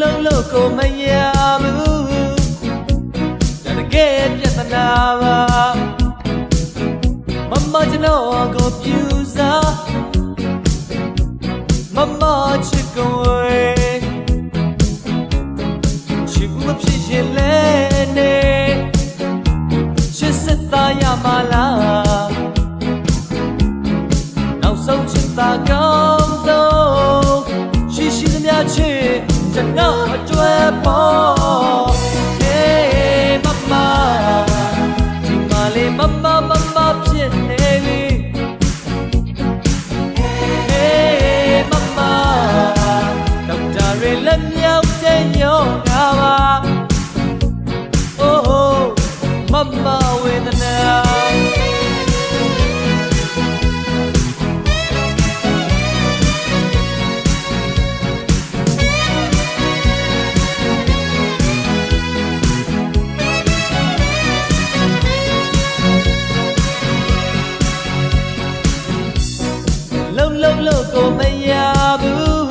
လုံးလို့ကိုမရဘူးဒါတကယ်ပြဿနာပါမမကျွန်တော်ကိုပြူစားမမချစ်ကိုဝေးချစ်မဖြစ်ရင်လည်းနေချစ်စတာရမလား mama ဝေဒနာလုံလုံလုံကိုမရဘူး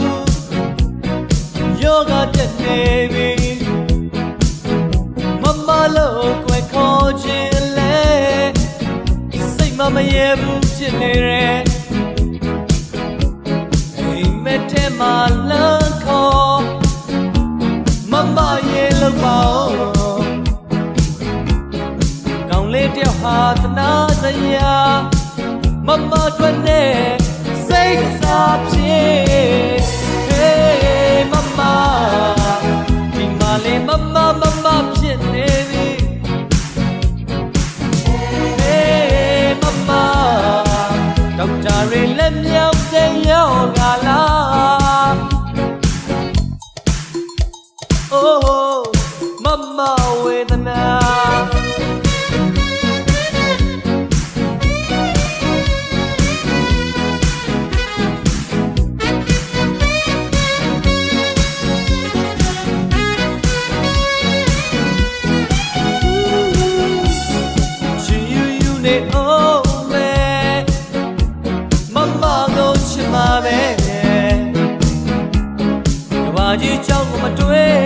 ယောဂတက်နေပြီ ခေါ်ခြင်းလဲစိတ်မမရဘူးဖြစ်နေတယ်အိမ်မက်ထဲမှာလမ်းခေါ်မမရေလို့ပါဦးကောင်းလေးတယောက်ဟာသနာစရာမမထွက်နေစိတ်ကစားဖြစ် ဝေဒနာချီယူယူနေအောင်မဲ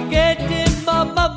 forgetting Mama